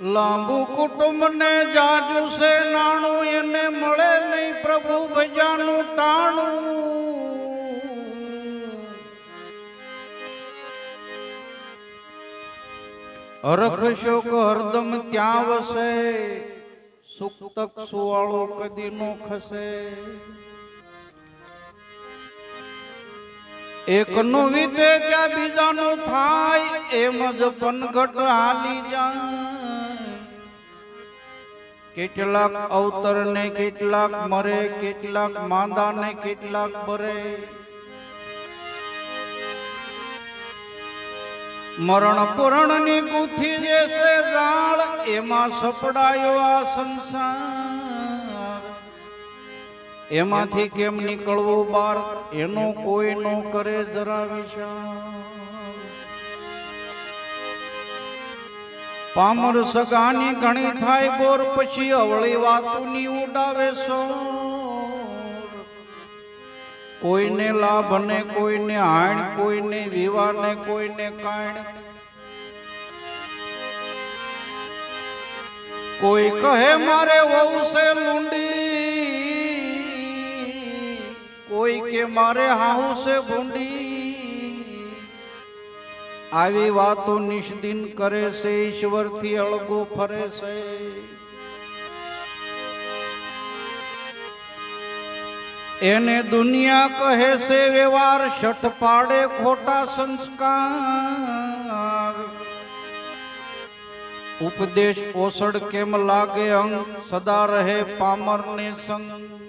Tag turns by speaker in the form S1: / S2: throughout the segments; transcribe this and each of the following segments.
S1: લાંબુ કુટુંબ ને જાજુ છે નાણું, એને મળે નહીં પ્રભુ ભજાનું ટાણું. હરખ શોક હરદમ ત્યાં વસે સુખ તક સુવાળો કદી નો ખસે. એકનું વિધે ત્યાં બીજાનું થાય, એમ જ પનઘટ હાલી જાય. કેટલાક અવતર ને કેટલાક મરે, કેટલાક માંદા ને કેટલાક બરે મરણ પૂરણની ગુથી જે છે જાળ, એમાં સપડાયો આ સંસાર. એમાંથી કેમ નીકળવું બાર? એનો કોઈ નો કરે જરા વિચાર. પામર સગાની ઘણી થાય બોર પછી અવળી વાતુની ઉડાવે સો કોઈને લાભ ને કોઈને હાણ કોઈને વિવાહ ને કોઈને કાણ. કોઈ કહે, મારે વહુ છે લૂંડી. કોઈ કે, મારે છે ભૂંડી. આવી વાતો નિષ્દિન કરે છે, ઈશ્વરથી અળગો ફરે છે. એને દુનિયા કહે છે, વ્યવહાર છઠ પાડે ખોટા સંસ્કાર. ઉપદેશ ઓસડ કેમ લાગે અંગ, સદા રહે પામર ને સંગ.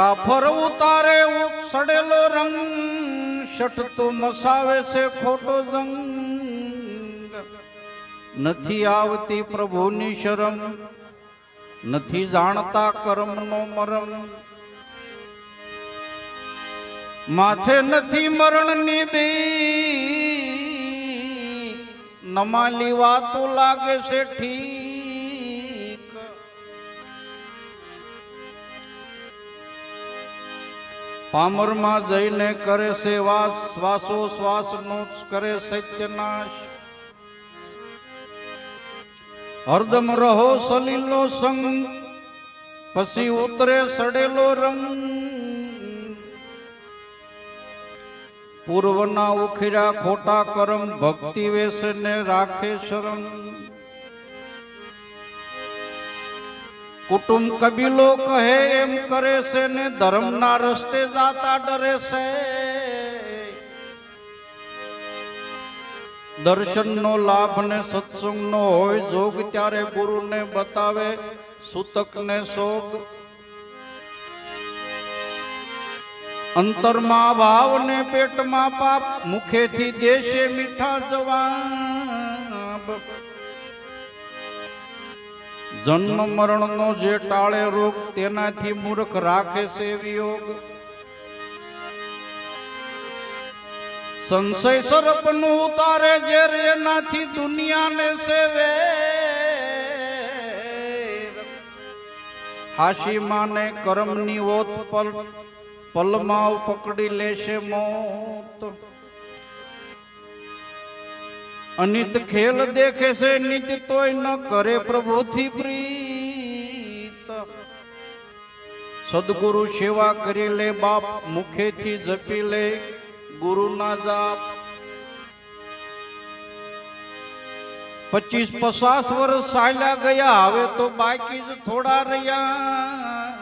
S1: કાફર ઉતારે સડેલો રંગ, શઠ તો મસાવે છે ખોટો જંગ. નથી આવતી પ્રભુની શરમ, નથી જાણતા કર્મનો મરમ. માથે નથી મરણની બી નમાલી વાતો લાગે છે ઠીક. પામરમાં જઈને કરે વાસ શ્વાસો શ્વાસનો કરે સત્યનાશ. હરદમ રહો સલીલનો સંગ, પછી ઉતરે સડેલો રંગ. પૂર્વના ઉખીરા ખોટા કરમ ભક્તિ વેસને રાખે શરમ. કુટુંબ કબીલો કહે, એમ કરે છે ને ધર્મના રસ્તે જાતા ડરે છે. દર્શનનો લાભ ને સત્સંગનો હોય, જોગ ત્યારે ગુરુને બતાવે, સૂતકને શોક. અંતરમાં ભાવ ને પેટમાં પાપ, મુખેથી દેશે મીઠા જવાબ. જન્મ મરણનો જે ટાળે રોગ તેનાથી મૂર્ખ રાખે છે વિયોગ. સંશય સર્પનું ઉતારે ઝેર એનાથી દુનિયાને સેવે. હાશી માને કર્મની ઓત પલ પલમાં પકડી લેશે મોત. અનિત ખેલ દેખે છે નિત તોય ન કરે પ્રભુથી પ્રીત. સદગુરુ સેવા કરી લે, બાપ મુખેથી જપી લે ગુરુ ના જાપ. પચીસ પચાસ વર્ષ ચાલ્યા ગયા, હવે તો બાકી જ થોડા રહ્યા.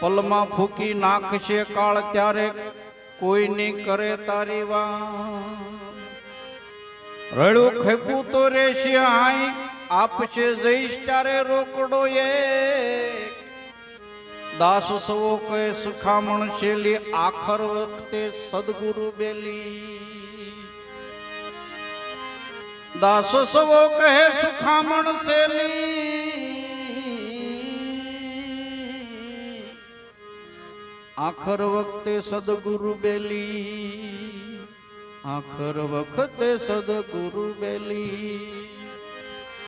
S1: પલમાં ફૂકી નાખશે કાળ, ત્યારે કોઈ નહીં કરે તારી વાત રડું ખેપું તો રેશે આઈ આપશે જઈશ ત્યારે રોકડો એ દાસ સવો કહે સુખામણ શેલી, આખર વખતે સદગુરુ બેલી. દાસ સવો કહે સુખામણ શેલી, આખર વખતે સદગુરુ બેલી. આખર વખતે સદગુરુ બેલી